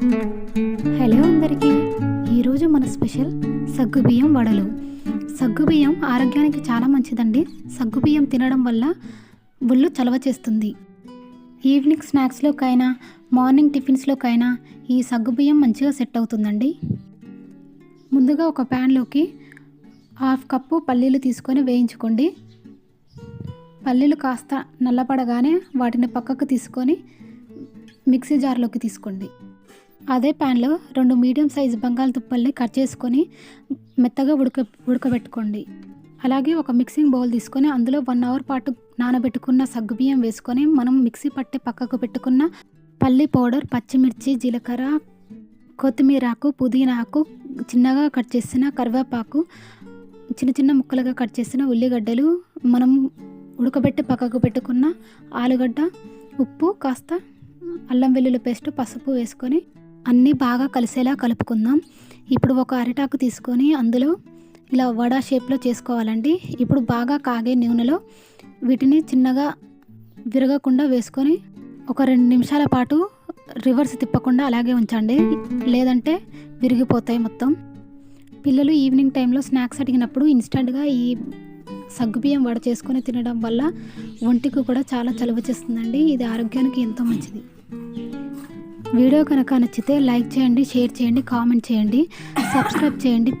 Hello అందరికీ. ఈరోజు మన స్పెషల్ సగ్గుబియ్యం వడలు. సగ్గుబియ్యం ఆరోగ్యానికి చాలా మంచిదండి. సగ్గుబియ్యం తినడం వల్ల ఒళ్ళు చలవ చేస్తుంది. ఈవినింగ్ స్నాక్స్లోకైనా మార్నింగ్ టిఫిన్స్లోకైనా ఈ సగ్గుబియ్యం మంచిగా సెట్ అవుతుందండి. ముందుగా ఒక ప్యాన్లోకి హాఫ్ కప్పు పల్లీలు తీసుకొని వేయించుకోండి. పల్లీలు కాస్త నల్లపడగానే వాటిని పక్కకు తీసుకొని మిక్సీ జార్లోకి తీసుకోండి. అదే ప్యాన్లో రెండు మీడియం సైజు బంగాళదుంపల్ని కట్ చేసుకొని మెత్తగా ఉడక ఉడకబెట్టుకోండి. అలాగే ఒక మిక్సింగ్ బౌల్ తీసుకొని అందులో వన్ అవర్ పాటు నానబెట్టుకున్న సగ్గుబియ్యం వేసుకొని మనం మిక్సీ పట్టి పక్కకు పెట్టుకున్న పల్లి పౌడర్ పచ్చిమిర్చి జీలకర్ర కొత్తిమీర ఆకు పుదీనాకు చిన్నగా కట్ చేసిన కరివేపాకు చిన్న చిన్న ముక్కలుగా కట్ చేసిన ఉల్లిగడ్డలు మనం ఉడకబెట్టి పక్కకు పెట్టుకున్న ఆలుగడ్డ ఉప్పు కాస్త అల్లం వెల్లుల్లి పేస్ట్ పసుపు వేసుకొని అన్నీ బాగా కలిసేలా కలుపుకుందాం. ఇప్పుడు ఒక అరిటాకు తీసుకొని అందులో ఇలా వడ షేప్లో చేసుకోవాలండి. ఇప్పుడు బాగా కాగే నూనెలో వీటిని చిన్నగా విరగకుండా వేసుకొని ఒక రెండు నిమిషాల పాటు రివర్స్ తిప్పకుండా అలాగే ఉంచండి. లేదంటే విరిగిపోతాయి మొత్తం. పిల్లలు ఈవినింగ్ టైంలో స్నాక్స్ అడిగినప్పుడు ఇన్స్టెంట్గా ఈ సగ్గుబియ్యం వడ చేసుకొని తినడం వల్ల ఒంటికి కూడా చాలా చలువ చేస్తుందండి. ఇది ఆరోగ్యానికి ఎంతో మంచిది. వీడియో కనుక నచ్చితే లైక్ చేయండి షేర్ చేయండి కామెంట్ చేయండి సబ్స్క్రైబ్ చేయండి.